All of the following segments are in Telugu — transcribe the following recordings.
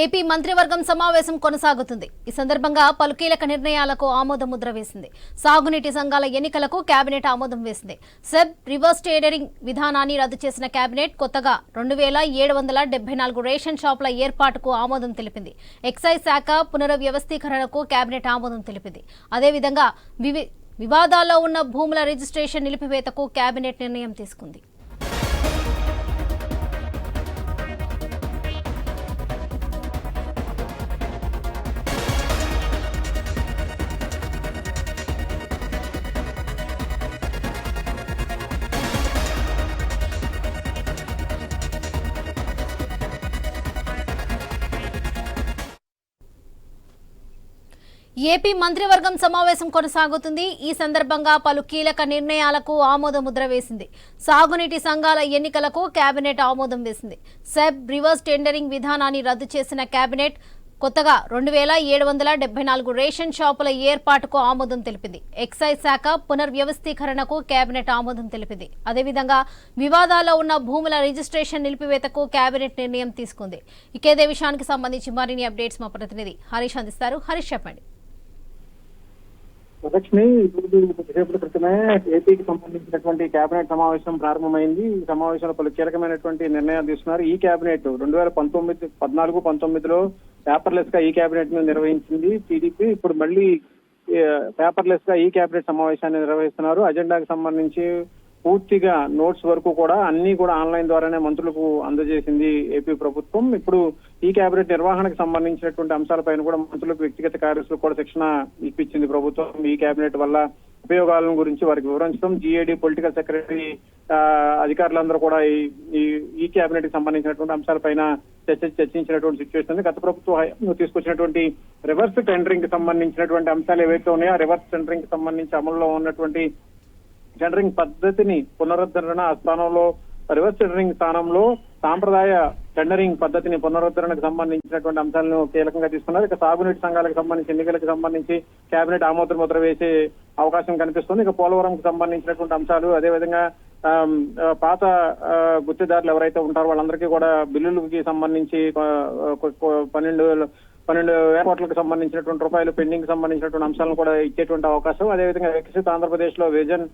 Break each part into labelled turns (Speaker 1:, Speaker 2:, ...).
Speaker 1: ఏపీ మంత్రివర్గం సమావేశం కొనసాగుతుంది. ఈ సందర్భంగా పలు కీలక నిర్ణయాలకు ఆమోద ముద్ర వేసింది. సాగునీటి సంఘాల ఎన్నికలకు కేబినెట్ ఆమోదం వేసింది. సెబ్ రివర్స్ టేడరింగ్ విధానాన్ని రద్దు చేసిన కేబినెట్ కొత్తగా రెండు వేల ఏడు వందల డెబ్బై నాలుగు రేషన్ షాపుల ఏర్పాటుకు ఆమోదం తెలిపింది. ఎక్సైజ్ శాఖ పునర్వ్యవస్థీకరణకు కేబినెట్ ఆమోదం తెలిపింది. అదేవిధంగా వివి వివాదాల్లో ఉన్న భూముల రిజిస్ట్రేషన్ నిలిపివేతకు కేబినెట్ నిర్ణయం తీసుకుంది. ఏపీ మంత్రివర్గం సమావేశం కొనసాగుతుంది. ఈ సందర్భంగా పలు కీలక నిర్ణయాలకు ఆమోద ముద్ర వేసింది. సాగునీటి సంఘాల ఎన్నికలకు కేబినెట్ ఆమోదం వేసింది. సెబ్ రివర్స్ టెండరింగ్ విధానాన్ని రద్దు చేసిన కేబినెట్ కొత్తగా రెండు వేల ఏడు వందల డెబ్బై నాలుగు రేషన్ షాపుల ఏర్పాటుకు ఆమోదం తెలిపింది. ఎక్సైజ్ శాఖ పునర్వ్యవస్థీకరణకు కేబినెట్ ఆమోదం తెలిపింది. అదేవిధంగా వివాదాల్లో ఉన్న భూముల రిజిస్ట్రేషన్ నిలిపివేతకు కేబినెట్ నిర్ణయం తీసుకుంది. ఇకేదే విషయానికి సంబంధించి మరిన్ని అప్డేట్స్ మా ప్రతినిధి హరీష్ అందిస్తారు. హరీష్ చెప్పండి.
Speaker 2: లక్ష్మి ఇప్పుడు కొద్దిసేపటి క్రితమే ఏపీకి సంబంధించినటువంటి కేబినెట్ సమావేశం ప్రారంభమైంది. ఈ సమావేశంలో పలు కీలకమైనటువంటి నిర్ణయాలు తీసుకున్నారు. ఈ కేబినెట్ రెండు వేల పంతొమ్మిది పద్నాలుగు పంతొమ్మిదిలో పేపర్లెస్గా ఈ కేబినెట్ను నిర్వహించింది టీడీపీ ఇప్పుడు మళ్ళీ పేపర్లెస్గా ఈ కేబినెట్ సమావేశాన్ని నిర్వహిస్తున్నారు. అజెండాకి సంబంధించి పూర్తిగా నోట్స్ వరకు కూడా అన్ని కూడా ఆన్లైన్ ద్వారానే మంత్రులకు అందజేసింది ఏపీ ప్రభుత్వం. ఇప్పుడు ఈ కేబినెట్ నిర్వహణకు సంబంధించినటువంటి అంశాలపైన కూడా మంత్రులకు వ్యక్తిగత కార్యదర్శులకు కూడా శిక్షణ ఇప్పించింది ప్రభుత్వం. ఈ కేబినెట్ వల్ల ఉపయోగాలను గురించి వారికి వివరించడం. జీఏడీ పొలిటికల్ సెక్రటరీ ఆ, అధికారులందరూ కూడా ఈ- ఈ కేబినెట్కి సంబంధించినటువంటి అంశాలపైన చర్చ చర్చించినటువంటి సిచ్యువేషన్ గత ప్రభుత్వం తీసుకొచ్చినటువంటి రివర్స్ టెండరింగ్కి సంబంధించినటువంటి అంశాలు ఏవైతే ఉన్నాయో ఆ రివర్స్ టెండరింగ్కి సంబంధించి అమల్లో ఉన్నటువంటి టెండరింగ్ పద్ధతిని పునరుద్ధరణ స్థానంలో రివర్స్ టెండరింగ్ స్థానంలో సాంప్రదాయ టెండరింగ్ పద్ధతిని పునరుద్ధరణకు సంబంధించినటువంటి అంశాలను కీలకంగా తీసుకున్నారు. ఇక సాగునీటి సంఘాలకు సంబంధించి ఎన్నికలకు సంబంధించి కేబినెట్ ఆమోదం ముద్ర వేసే అవకాశం కనిపిస్తుంది. ఇక పోలవరంకు సంబంధించినటువంటి అంశాలు అదేవిధంగా ఆ, పాత గుర్తిదారులు ఎవరైతే ఉంటారో వాళ్ళందరికీ కూడా బిల్లులకి సంబంధించి పన్నెండు వేలు పన్నెండు వేల కోట్లకు సంబంధించినటువంటి రూపాయలు పెండింగ్ సంబంధించినటువంటి అంశాలను కూడా ఇచ్చేటువంటి అవకాశం. అదేవిధంగా వికసిత ఆంధ్రప్రదేశ్లో విజన్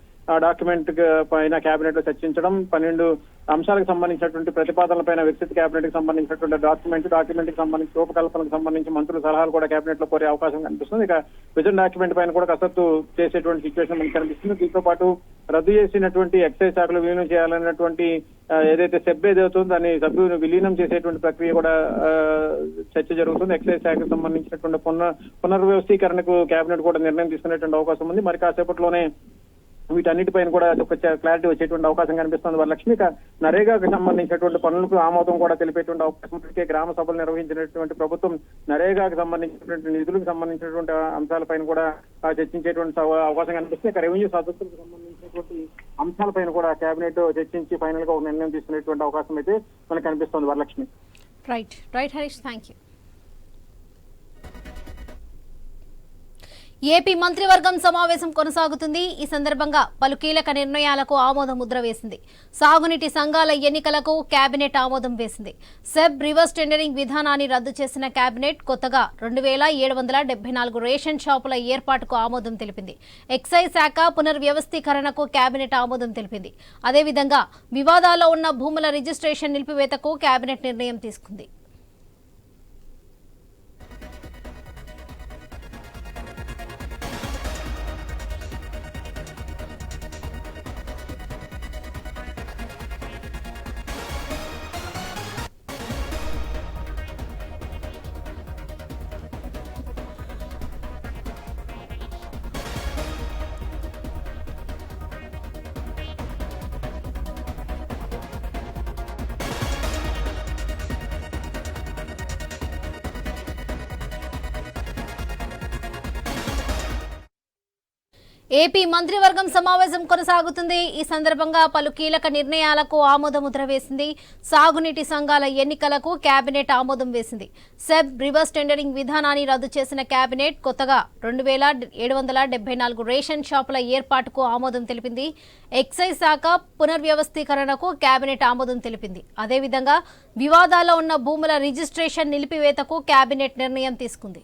Speaker 2: డాక్యుమెంట్ పైన కేబినెట్లో చర్చించడం పన్నెండు అంశాలకు సంబంధించినటువంటి ప్రతిపాదనల పైన వికసిత కేబినెట్కి సంబంధించినటువంటి డాక్యుమెంట్ డాక్యుమెంట్కి సంబంధించి రూపకల్పనకు సంబంధించి మంత్రుల సలహాలు కూడా కేబినెట్లో కోరే అవకాశం కనిపిస్తుంది. ఇక విజన్ డాక్యుమెంట్ పైన కూడా కసరత్తు చేసేటువంటి సిచ్యువేషన్ మనకి కనిపిస్తుంది. దీంతో పాటు రద్దు చేసినటువంటి ఎక్సైజ్ శాఖలు విలీనం చేయాలన్నటువంటి ఏదైతే సెబ్ ఏదవుతుందో దాన్ని సభ్యులు విలీనం చేసేటువంటి ప్రక్రియ కూడా చర్చ జరుగుతుంది. ఎక్సైజ్ శాఖకు సంబంధించినటువంటి పునర్ పునర్వ్యవస్థీకరణకు కేబినెట్ కూడా నిర్ణయం తీసుకునేటువంటి అవకాశం ఉంది. మరి కాసేపట్లోనే వీటన్నిటిపైన కూడా ఒక క్లారిటీ వచ్చేటువంటి అవకాశం కనిపిస్తుంది. వారి లక్ష్మిక నరేగాకు సంబంధించినటువంటి పనులకు ఆమోదం కూడా తెలిపేటువంటి అవకాశం ఇప్పటికే గ్రామ సభలు నిర్వహించినటువంటి ప్రభుత్వం నరేగాకు సంబంధించినటువంటి నిధులకు సంబంధించినటువంటి అంశాలపైన కూడా చర్చించేటువంటి అవకాశం కనిపిస్తుంది. ఇక రెవెన్యూ సదస్సులకు సంబంధించినటువంటి అంశాలపైన కూడా కేబినెట్ చర్చించి ఫైనల్గా ఒక నిర్ణయం తీసుకునేటువంటి అవకాశం అయితే మనకు కనిపిస్తుంది Varalakshmi.
Speaker 1: Right right Harish thank you AP మంత్రివర్గం సమావేశం కొనసాగుతుంది. ఈ సందర్భంగా పలు కీలక నిర్ణయాలకు ఆమోద ముద్ర వేసింది. సాగునీటి సంఘాల ఎన్నికలకు కేబినెట్ ఆమోదం వేసింది. సెబ్ రివర్స్ టెండరింగ్ విధానాన్ని రద్దు చేసిన కేబినెట్ కొత్తగా రెండు వేల ఏడు వందల డెబ్బై నాలుగు రేషన్ షాపుల ఏర్పాటుకు ఆమోదం తెలిపింది. ఎక్సైజ్ శాఖ పునర్వ్యవస్థీకరణకు కేబినెట్ ఆమోదం తెలిపింది. అదేవిధంగా వివాదాల్లో ఉన్న భూముల రిజిస్ట్రేషన్ నిలిపివేతకు కేబినెట్ నిర్ణయం తీసుకుంది. ఏపీ మంత్రివర్గం సమావేశం కొనసాగుతుంది. ఈ సందర్భంగా పలు కీలక నిర్ణయాలకు ఆమోదముద్ర వేసింది. సాగునీటి సంఘాల ఎన్నికలకు కేబినెట్ ఆమోదం వేసింది. సెబ్ రివర్స్ టెండరింగ్ విధానాన్ని రద్దు చేసిన కేబినెట్ కొత్తగా రెండు వేల ఏడు వందల డెబ్బై నాలుగు రేషన్ షాపుల ఏర్పాటుకు ఆమోదం తెలిపింది. ఎక్సైజ్ శాఖ పునర్వ్యవస్థీకరణకు కేబినెట్ ఆమోదం తెలిపింది. అదేవిధంగా వివాదాల్లో ఉన్న భూముల రిజిస్ట్రేషన్ నిలిపివేతకు కేబినెట్ నిర్ణయం తీసుకుంది.